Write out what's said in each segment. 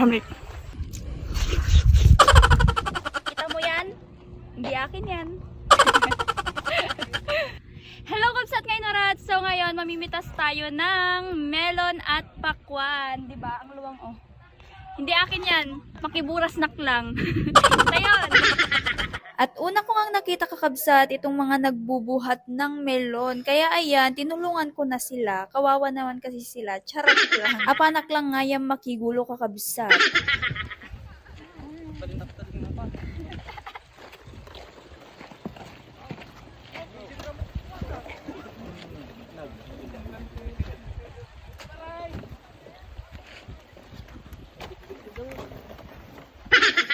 Hamrik. Kita mo yan? Hindi akin yan. Hello, Kabsat ngayon Orat. So ngayon, mamimitas tayo ng melon at pakwan. Di ba? Ang luwang oh. Hindi akin yan. Makiburas nak lang. Ngayon. At una ko ngang nakita kakabsat itong mga nagbubuhat ng melon. Kaya ayan, tinulungan ko na sila. Kawawa naman kasi sila. Charot lang. Apanak lang nga yung makigulo kakabsat.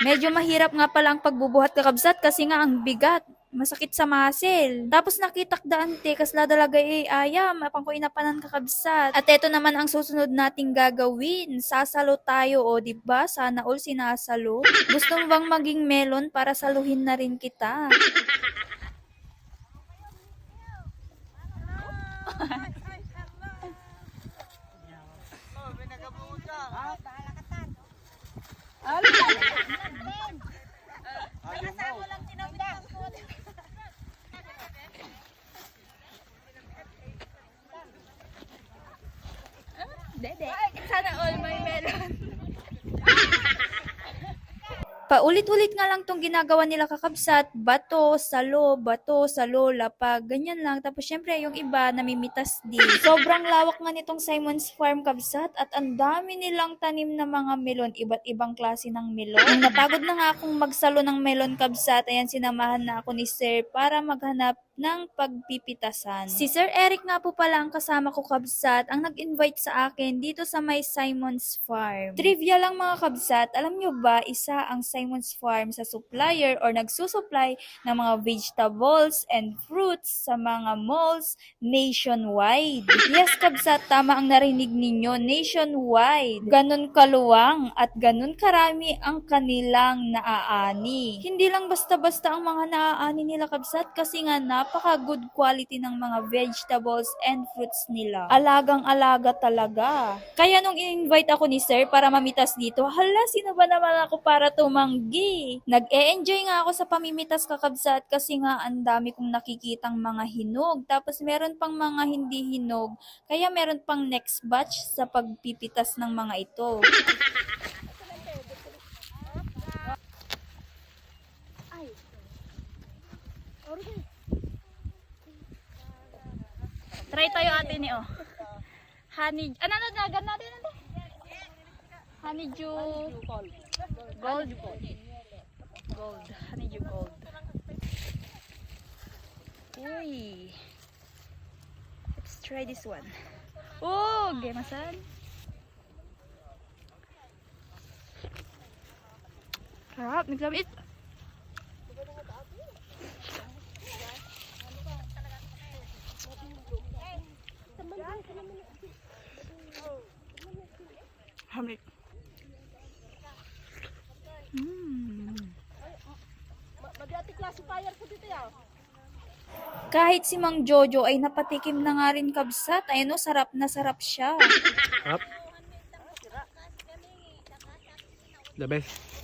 Medyo mahirap nga pala ang pagbubuhat kakabsat kasi nga ang bigat. Masakit sa muscle. Tapos nakitak daan te, kasla dalaga eh, ayam, apang ko inapanan kakabsat. At eto naman ang susunod nating gagawin. Sasalo tayo, o di ba? Sana all sinasalo. Gusto mo bang maging melon para saluhin na rin kita? Dede. Sana all may melon. Paulit-ulit nga lang tong ginagawa nila kakabsat, bato, salo, bato, salo, lapag, ganyan lang. Tapos syempre yung iba namimitas din. Sobrang lawak nga nitong Simon's Farm kabsat at ang dami nilang tanim na mga melon, iba't ibang klase ng melon. Napagod na nga akong magsalo ng melon kabsat, ayan sinamahan na ako ni Sir para maghanap ng pagpipitasan. Si Sir Eric nga po pala ang kasama ko kabsat, ang nag-invite sa akin dito sa may Simon's Farm. Trivia lang mga kabsat, alam nyo ba isa ang Simon's Farm sa supplier or nagsusupply ng mga vegetables and fruits sa mga malls nationwide. Yes kabsat, tama ang narinig ninyo, nationwide. Ganon kaluwang at ganon karami ang kanilang naaani. Hindi lang basta-basta ang mga naaani nila kabsat kasi nga napaka good quality ng mga vegetables and fruits nila. Alagang-alaga talaga. Kaya nung in-invite ako ni sir para mamitas dito, hala, sino ba naman ako para tumanggi? Nag-e-enjoy nga ako sa pamimitas kakabsat kasi nga ang dami kong nakikitang mga hinog. Tapos meron pang mga hindi hinog, kaya meron pang next batch sa pagpipitas ng mga ito. Try tayo ate ni oh. Honey, ano na nagan natin ate? Honeydew gold. Gold. Gold. Honeydew gold. Uy. Let's try this one. Oh, gemasan. Sarap, naglamit. Kahit si Mang Jojo ay napatikim na nga rin kabsat, ayun o, sarap na sarap siya. The best.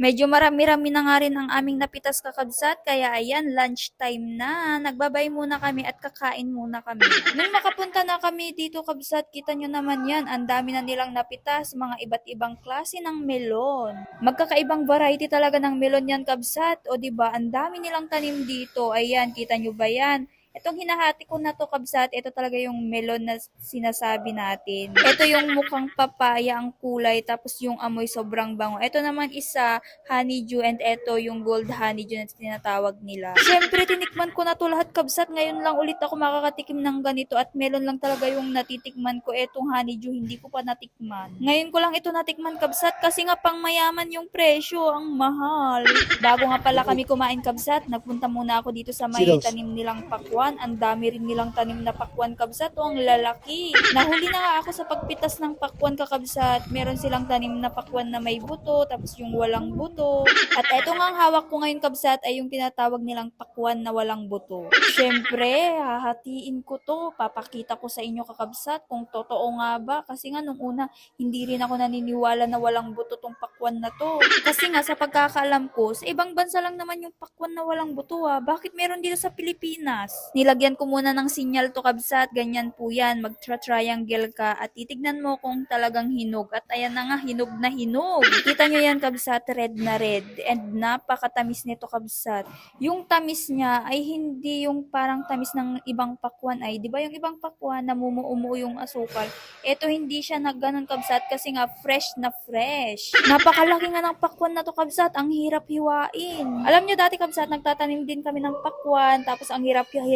Medyo marami-rami na nga rin ang aming napitas kakabsat, kaya ayan, lunchtime na. Nagbabay muna kami at kakain muna kami. Nung makapunta na kami dito kabsat, kita nyo naman yan, ang dami na nilang napitas, mga iba't ibang klase ng melon. Magkakaibang variety talaga ng melon yan kabsat, o ba ang dami nilang tanim dito. Ayan, kita nyo ba yan? Itong hinahati ko na to kabsat, ito talaga yung melon na sinasabi natin. Ito yung mukhang papaya ang kulay, tapos yung amoy sobrang bango. Ito naman isa, honeydew, and ito yung gold honeydew na tinatawag nila. Siyempre, tinikman ko na to lahat kabsat. Ngayon lang ulit ako makakatikim ng ganito at melon lang talaga yung natitikman ko. Etong honeydew, hindi ko pa natikman. Ngayon ko lang ito natikman kabsat kasi nga pang mayaman yung presyo, ang mahal. Bago nga pala kami kumain kabsat, nagpunta muna ako dito sa may tanim nilang pakwan. Pakwan. Ang dami rin nilang tanim na pakwan kabsat. O, ang lalaki. Nahuli na nga ako sa pagpitas ng pakwan kakabsat. Meron silang tanim na pakwan na may buto, tapos yung walang buto. At eto nga ang hawak ko ngayon kabsat ay yung tinatawag nilang pakwan na walang buto. Syempre, hahatiin ko to. Papakita ko sa inyo kakabsat kung totoo nga ba. Kasi nga nung una, hindi rin ako naniniwala na walang buto tong pakwan na to. Kasi nga sa pagkakaalam ko, sa ibang bansa lang naman yung pakwan na walang buto ah. Bakit meron dito sa Pilipinas? Nilagyan ko muna ng sinyal to kabsat, ganyan po yan. Magtra-triangle ka at titignan mo kung talagang hinog. At ayan na nga, hinog na hinog. Kita nyo yan kabsat, red na red. And napakatamis nito kabsat. Yung tamis niya ay hindi yung parang tamis ng ibang pakwan ay, di ba yung ibang pakwan namumuumo yung asukal. Ito hindi siya na ganun kabsat kasi nga fresh na fresh. Napakalaki nga ng pakwan na to kabsat, ang hirap hiwain. Alam nyo dati kabsat, nagtatanim din kami ng pakwan, tapos ang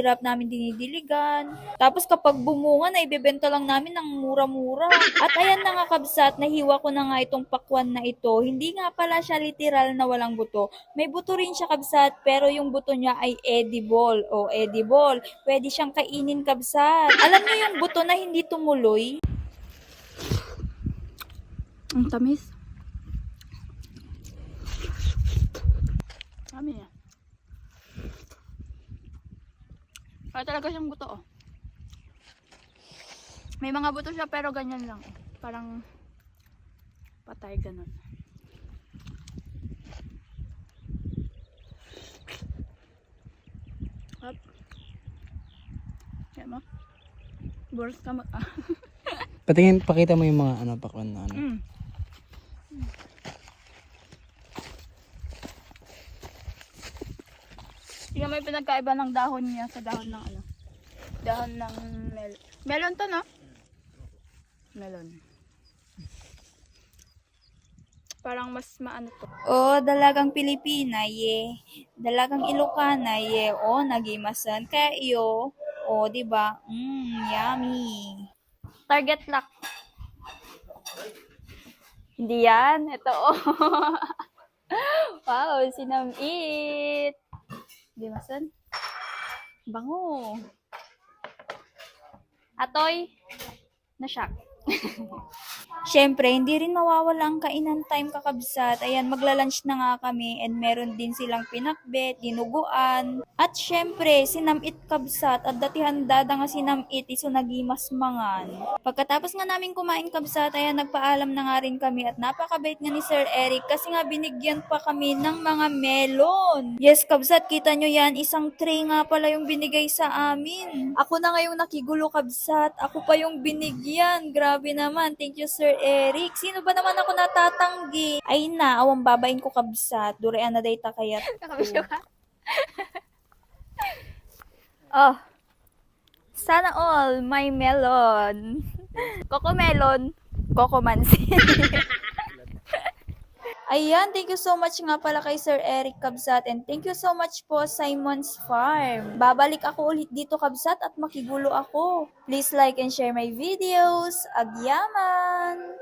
hirap-hirap namin dinidiligan. Tapos kapag bumunga na, ibebenta lang namin ng mura-mura. At ayan na nga kabsat, nahiwa ko na nga itong pakwan na ito. Hindi nga pala siya literal na walang buto. May buto rin siya kabsat, pero yung buto niya ay edible o edible. Pwede siyang kainin kabsat. Alam niyo yung buto na hindi tumuloy? Ang tamis. Kami yan. Kaya talaga siyang buto oh. May mga buto siya pero ganyan lang. oh. Parang patay ganun. Up. Kaya mo? Boros ka mag... Ah. Patingin, pakita mo yung mga ano, pakwan na ano. Mm. Tingnan mo yung pinagkaiba ng dahon niya sa dahon ng ano. Dahon ng mel melon to, no? Melon. Parang mas maano to. O, dalagang Pilipina, ye. Dalagang Ilocana, ye. O, nagimasan kayo. O, di ba? Mmm, yummy. Target lock. Hindi yan. Ito, oh. wow, sinamit. Di masan? Bango. Atoy, na-shock. Siyempre, hindi rin mawawala ang kainan time kakabsat. Ayan, magla-lunch na nga kami and meron din silang pinakbet, dinuguan. At syempre, sinamit kabsat at datihan dada nga sinamit iso nagimas mangan. Pagkatapos nga namin kumain kabsat, ayan, nagpaalam na nga rin kami at napakabait nga ni Sir Eric kasi nga binigyan pa kami ng mga melon. Yes, kabsat, kita nyo yan, isang tray nga pala yung binigay sa amin. Ako na ngayong nakigulo kabsat, ako pa yung binigyan. Grabe naman, thank you Sir Eric. Sino ba naman ako natatanggi? Ay na, awang babain ko kabsat. Durean na data kaya. Nakabisyo ka? oh. Sana all, my melon. Coco melon, Coco mansin. Ayan, thank you so much nga pala kay Sir Eric Kabsat and thank you so much po Simon's Farm. Babalik ako ulit dito Kabsat at makigulo ako. Please like and share my videos. Agyaman!